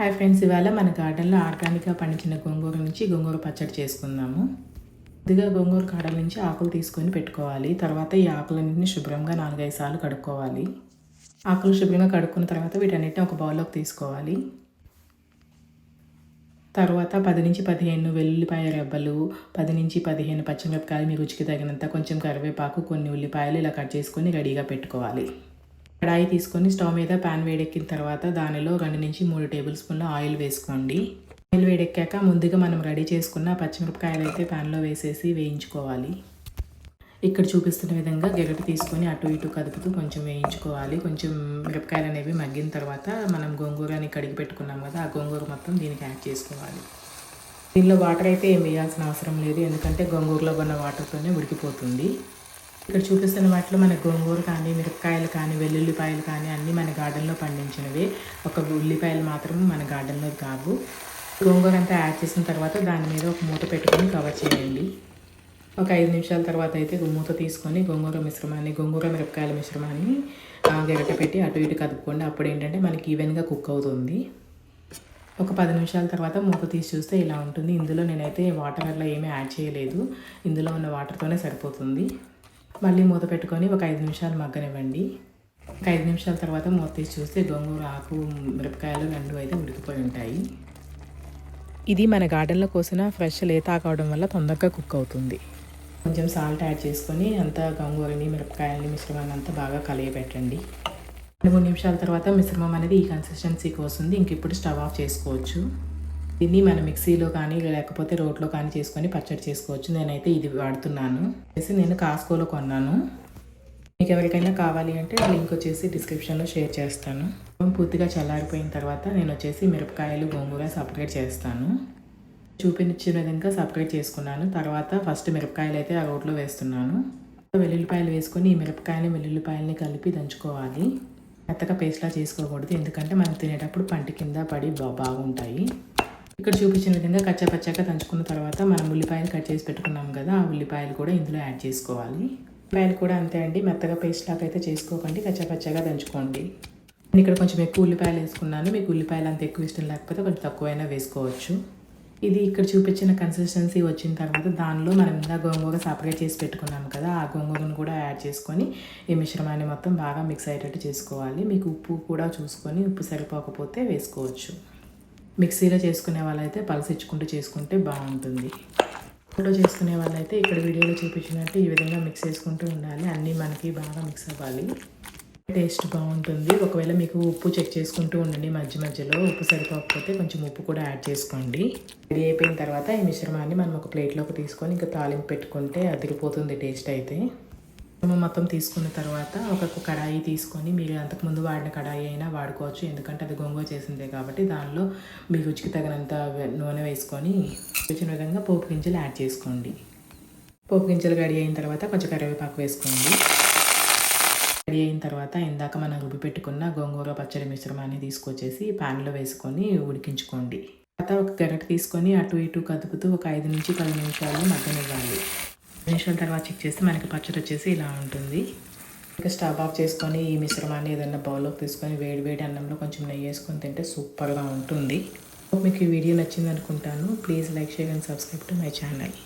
Hi friends ఇవాళ మన గార్డెన్లో ఆర్గానిక్గా పండించిన గోంగూర నుంచి గోంగూర పచ్చడి చేసుకుందాము. ముందుగా గోంగూర కాడల నుంచి ఆకులు తీసుకొని పెట్టుకోవాలి. తర్వాత ఈ ఆకులన్నింటిని శుభ్రంగా నాలుగైదు సార్లు కడుక్కోవాలి. ఆకులు శుభ్రంగా కడుక్కున్న తర్వాత వీటన్నిటిని ఒక బౌల్లోకి తీసుకోవాలి. తర్వాత పది నుంచి పదిహేను వెల్లుల్లిపాయ రెబ్బలు పది నుంచి పదిహేను పచ్చిమిరపకాయలు మీ రుచికి తగినంత కొంచెం కరివేపాకు కొన్ని ఉల్లిపాయలు ఇలా కట్ చేసుకొని రెడీగా పెట్టుకోవాలి. కడాయి తీసుకొని స్టవ్ మీద ప్యాన్ వేడెక్కిన తర్వాత దానిలో రెండు నుంచి మూడు టేబుల్ స్పూన్ల ఆయిల్ వేసుకోండి. ఆయిల్ వేడెక్కాక ముందుగా మనం రెడీ చేసుకున్న పచ్చిమిరపకాయలు అయితే ప్యాన్లో వేసేసి వేయించుకోవాలి. ఇక్కడ చూపిస్తున్న విధంగా గెగటి తీసుకొని అటు ఇటు కదుపుతూ కొంచెం వేయించుకోవాలి. కొంచెం మిరపకాయలు అనేవి మగ్గిన తర్వాత మనం గోంగూరని కడిగి పెట్టుకున్నాం కదా ఆ గోంగూర మొత్తం దీనికి యాడ్ చేసుకోవాలి. దీనిలో వాటర్ అయితే ఏం వేయాల్సిన అవసరం లేదు ఎందుకంటే గోంగూరలో ఉన్న వాటర్తోనే ఉడికిపోతుంది. ఇక్కడ చూపిస్తున్న వాటిలో మన గోంగూర కానీ మిరపకాయలు కానీ వెల్లుల్లిపాయలు కానీ అన్నీ మన గార్డెన్లో పండించినవి. ఒక ఉల్లిపాయలు మాత్రం మన గార్డెన్లో కావు. గోంగూర అంతా యాడ్ చేసిన తర్వాత దాని మీద ఒక మూత పెట్టుకొని కవర్ చేయండి. ఒక ఐదు నిమిషాల తర్వాత అయితే మూత తీసుకొని గోంగూర మిశ్రమాన్ని గోంగూర మిరపకాయల మిశ్రమాన్ని గెరట పెట్టి అటు ఇటు కదుపుకోండి. అప్పుడు ఏంటంటే మనకి ఈవెన్గా కుక్ అవుతుంది. ఒక పది నిమిషాల తర్వాత మూత తీసి చూస్తే ఇలా ఉంటుంది. ఇందులో నేనైతే వాటర్ అలా ఏమీ యాడ్ చేయలేదు. ఇందులో ఉన్న వాటర్తోనే సరిపోతుంది. మళ్ళీ మూత పెట్టుకొని ఒక ఐదు నిమిషాలు మగ్గనివ్వండి. ఒక ఐదు నిమిషాల తర్వాత మూత తీసి చూస్తే గోంగూర ఆకు మిరపకాయలు రెండు అయితే ఉడికిపోయి ఉంటాయి. ఇది మన గార్డెన్లో కోసిన ఫ్రెష్ లేత కావడం వల్ల తొందరగా కుక్ అవుతుంది. కొంచెం సాల్ట్ యాడ్ చేసుకొని అంతా గోంగూరని మిరపకాయలని మిశ్రమాన్ని అంతా బాగా కలియబెట్టండి. రెండు మూడు నిమిషాల తర్వాత మిశ్రమం అనేది ఈ కన్సిస్టెన్సీకి వస్తుంది ఇంక ఇప్పుడు స్టవ్ ఆఫ్ చేసుకోవచ్చు. దీన్ని మనం మిక్సీలో కానీ లేకపోతే రోట్లో కానీ చేసుకొని పచ్చడి చేసుకోవచ్చు. నేనైతే ఇది వాడుతున్నాను. చేసి నేను కాస్కోలో కొన్నాను. మీకు ఎవరికైనా కావాలి అంటే లింక్ వచ్చేసి డిస్క్రిప్షన్లో షేర్ చేస్తాను. పూర్తిగా చల్లారిపోయిన తర్వాత నేను వచ్చేసి మిరపకాయలు గోంగూర సపరేట్ చేస్తాను. చూపించిన విధంగా సపరేట్ చేసుకున్నాను. తర్వాత ఫస్ట్ మిరపకాయలు అయితే ఆ రోట్లో వేస్తున్నాను. వెల్లుల్లిపాయలు వేసుకొని ఈ మిరపకాయలు వెల్లుల్లిపాయలని కలిపి దంచుకోవాలి. మెత్తగా పేస్ట్లా చేసుకోకూడదు. ఎందుకంటే మనం తినేటప్పుడు పంట కింద పడి బాగుంటాయి. ఇక్కడ చూపించిన విధంగా కచ్చాపచ్చాక దంచుకున్న తర్వాత మనం ఉల్లిపాయలు కట్ చేసి పెట్టుకున్నాం కదా ఆ ఉల్లిపాయలు కూడా ఇందులో యాడ్ చేసుకోవాలి. ఉల్లిపాయలు కూడా అంతే అండి. మెత్తగా పేస్ట్ లాగా అయితే చేసుకోకండి. కచ్చాపచ్చాగా దంచుకోండి. నేను ఇక్కడ కొంచెం ఎక్కువ ఉల్లిపాయలు వేసుకున్నాను. మీకు ఉల్లిపాయలు అంత ఎక్కువ ఇష్టం లేకపోతే కొంచెం తక్కువైనా వేసుకోవచ్చు. ఇది ఇక్కడ చూపించిన కన్సిస్టెన్సీ వచ్చిన తర్వాత దానిలో మనం ఇంకా గోంగూర సపరేట్ చేసి పెట్టుకున్నాం కదా ఆ గోంగూరను కూడా యాడ్ చేసుకొని ఈ మిశ్రమాన్ని మొత్తం బాగా మిక్స్ అయ్యేటట్టు చేసుకోవాలి. మీకు ఉప్పు కూడా చూసుకొని ఉప్పు సరిపోకపోతే వేసుకోవచ్చు. మిక్సీలో చేసుకునే వాళ్ళైతే పలసిచ్చుకుంటూ చేసుకుంటే బాగుంటుంది. ఫోటో చేసుకునే వాళ్ళైతే ఇక్కడ వీడియోలో చూపించినట్టు ఈ విధంగా మిక్స్ చేసుకుంటూ ఉండాలి. అన్నీ మనకి బాగా మిక్స్ అవ్వాలి. టేస్ట్ బాగుంటుంది. ఒకవేళ మీకు ఉప్పు చెక్ చేసుకుంటూ ఉండండి మధ్య మధ్యలో. ఉప్పు సరిపోకపోతే కొంచెం ఉప్పు కూడా యాడ్ చేసుకోండి. రెడీ అయిపోయిన తర్వాత ఈ మిశ్రమాన్ని మనం ఒక ప్లేట్లోకి తీసుకొని ఇంకా తాలింపు పెట్టుకుంటే అదిరిపోతుంది టేస్ట్ అయితే. మొత్తం తీసుకున్న తర్వాత ఒక కడాయి తీసుకొని మీరు అంతకుముందు వాడిన కడాయి అయినా వాడుకోవచ్చు. ఎందుకంటే అది గోంగూర చేసిందే కాబట్టి దానిలో మీ రుచికి తగినంత నూనె వేసుకొని వచ్చిన విధంగా పోపు గింజలు యాడ్ చేసుకోండి. పోపు గింజలు రెడీ అయిన తర్వాత కొంచెం కరివేపాకు వేసుకోండి. రెడీ అయిన తర్వాత ఇందాక మనం రుబ్బి పెట్టుకున్న గోంగూర పచ్చడి మిశ్రమాన్ని తీసుకొచ్చేసి ప్యాన్లో వేసుకొని ఉడికించుకోండి. తర్వాత ఒక గరిట తీసుకొని అటు ఇటు కదుపుతూ ఒక ఐదు నుంచి పది నిమిషాలు మగ్గనివ్వాలి. నిమిషాల తర్వాత చెక్ చేస్తే మనకి పచ్చడి వచ్చేసి ఇలా ఉంటుంది. ఇంకా స్టవ్ ఆఫ్ చేసుకొని ఈ మిశ్రమాన్ని ఏదైనా బౌల్లోకి తీసుకొని వేడి వేడి అన్నంలో కొంచెం నెయ్యి వేసుకొని తింటే సూపర్గా ఉంటుంది. మీకు ఈ వీడియో నచ్చింది అనుకుంటాను please like share and subscribe to my channel